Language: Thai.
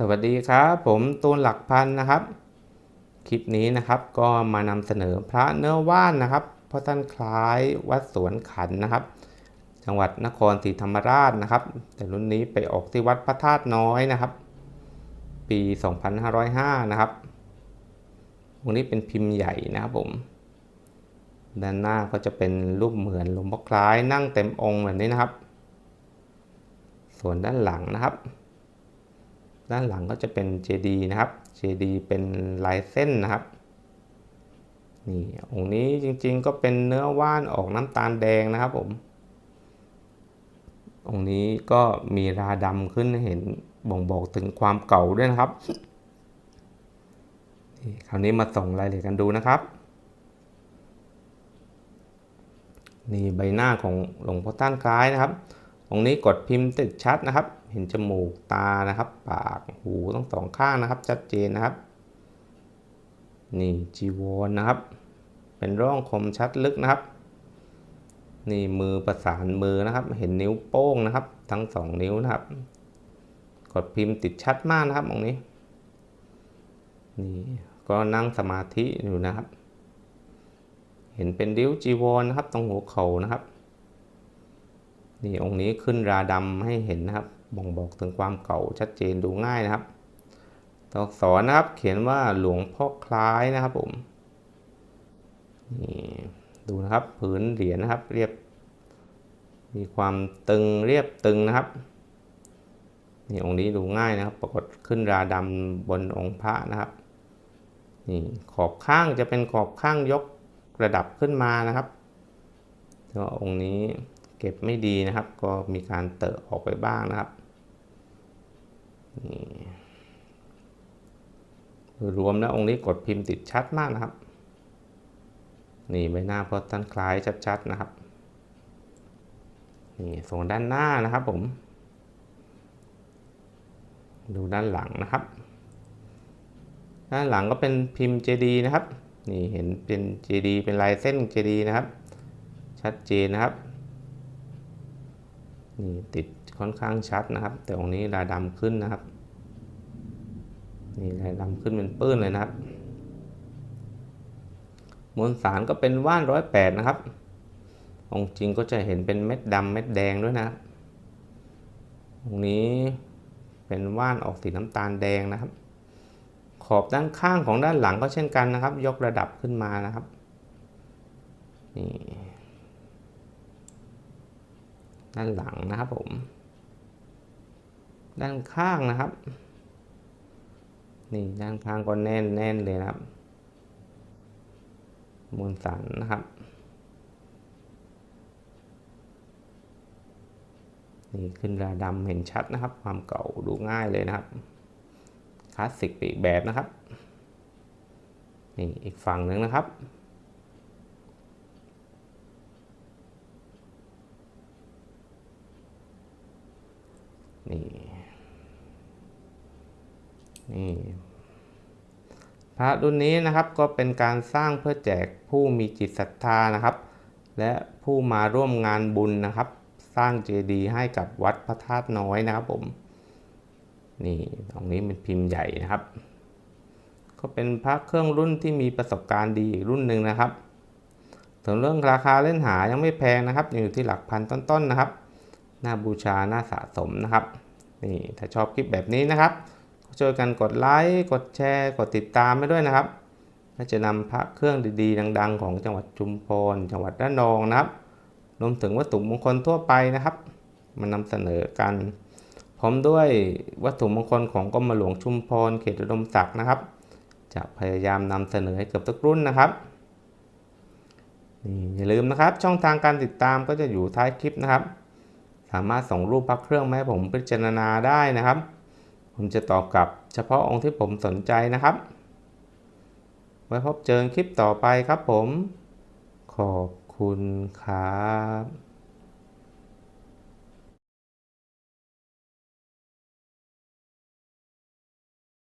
สวัสดีครับผมตูนหลักพันนะครับ คลิปนี้นะครับก็มานำเสนอพระเนื้อว่านนะครับพระท่านคล้ายวัดสวนขันนะครับ จังหวัดนครศรีธรรมราชนะครับ แต่รุ่นนี้ไปออกที่วัดพระธาตุน้อยนะครับ ปี 2505 นะครับองนี้เป็นพิมพ์ใหญ่นะครับผม ด้านหน้าก็จะเป็นรูปเหมือนหลวงพ่อคล้ายนั่งเต็มองค์แบบนี้นะครับ ส่วนด้านหลังนะครับ ด้านหลังก็จะเป็นเจดีนะครับเจดีเป็นลายเส้นนะครับนี่องค์นี้จริงๆก็เป็นเนื้อว่านออกน้ำตาลแดงนะครับผม องค์นี้ก็มีราดำขึ้นเห็นบ่งบอกถึงความเก่าด้วยนะครับนี่คราวนี้มาส่งรายละเอียดกันดูนะครับ นี่ใบหน้าของหลวงพ่อท่านคล้ายนะครับ องนี้กดพิมพ์ติดชัดนะครับ เห็นจมูกตานะครับ ปากหูทั้งสองข้างนะครับ ชัดเจนนะครับ นี่จีวรนนะครับ เป็นร่องคมชัดลึกนะครับ นี่มือประสานมือนะครับ เห็นนิ้วโป้งนะครับ ทั้งสองนิ้วนะครับ กดพิมพ์ติดชัดมากนะครับองนี้นี่ก็นั่งสมาธิอยู่นะครับ เห็นเป็นริ้วจีวรนะครับ ตรงหัวเข่านะครับ นี่องค์นี้ขึ้นราดำให้เห็นนะครับ บ่งบอกถึงความเก่าชัดเจนดูง่ายนะครับ ตัวอักษรนะครับเขียนว่าหลวงพ่อคล้ายนะครับผมนี่ดูนะครับผืนเหรียญนะครับเรียบ มีความตึงเรียบตึงนะครับนี่องค์นี้ดูง่ายนะครับ ปรากฏขึ้นราดำบนองค์พระนะครับนี่ขอบข้างจะเป็นขอบข้างยกระดับขึ้นมานะครับแต่ว่าองค์นี้ เก็บไม่ดีนะครับ ก็มีการเตอะออกไปบ้างนะครับนี่รวมแล้วองค์นี้กดพิมพ์ติดชัดมากนะครับ นี่ใบหน้าพอท่านคล้ายชัดๆนะครับ นี่ส่วนด้านหน้านะครับผม ดูด้านหลังนะครับ ด้านหลังก็เป็นพิมพ์เจดีนะครับ นี่เห็นเป็นเจดีเป็นลายเส้นเจดีนะครับ ชัดเจนนะครับ นี่ติดค่อนข้างชัดนะครับ แต่องนี้ลายดำขึ้นนะครับ นี่ลายดำขึ้นเป็นปื้นเลยนะครับ มวลสารก็เป็นว่านร้อยแปดนะครับ องจริงก็จะเห็นเป็นเม็ดดำเม็ดแดงด้วยนะครับองนี้เป็นว่านออกสีน้ำตาลแดงนะครับ ขอบด้านข้างของด้านหลังก็เช่นกันนะครับ ยกระดับขึ้นมานะครับ นี่ ด้านหลังนะครับผม ด้านข้างนะครับ นี่ด้านข้างก็แน่นแน่นเลยนะครับมวลสารนะครับ นี่ขึ้นราดำเห็นชัดนะครับ ความเก่าดูง่ายเลยนะครับคลาสสิกอีกแบบนะครับ นี่อีกฝั่งหนึ่งนะครับ นี่ นี่พระรุ่นนี้นะครับก็เป็นการสร้างเพื่อแจกผู้มีจิตศรัทธานะครับ และผู้มาร่วมงานบุญนะครับ สร้างเจดีย์ให้กับวัดพระธาตุน้อยนะครับผมนี่ตรงนี้เป็นพิมพ์ใหญ่นะครับ ก็เป็นพระเครื่องรุ่นที่มีประสบการณ์ดีอีกรุ่นหนึ่งนะครับถึงเรื่องราคาเล่นหายังไม่แพงนะครับ อยู่ที่หลักพันต้นๆนนะครับ น่าบูชา น่าสะสมนะครับ นี่ถ้าชอบคลิปแบบนี้นะครับก็ช่วยกันกดไลค์ กดแชร์ กดติดตามไปด้วยนะครับและจะนำพระเครื่องดีๆ ดัง ๆ ของจังหวัดชุมพร จังหวัดระนองนะครับ รวมถึงวัตถุมงคลทั่วไปนะครับ มานำเสนอกัน พร้อมด้วยวัตถุมงคลของกรมหลวงชุมพร เขตอุดมศักดิ์นะครับ จะพยายามนำเสนอให้เกือบทุกรุ่นนะครับนี่อย่าลืมนะครับ ช่องทางการติดตามก็จะอยู่ท้ายคลิปนะครับามารถส่งรูปพักเครื่องมาให้ผมพิจารณาได้นะครับ ผมจะตอบกลับเฉพาะองค์ที่ผมสนใจนะครับ ไว้พบเจอคลิปต่อไปครับผม ขอบคุณครับ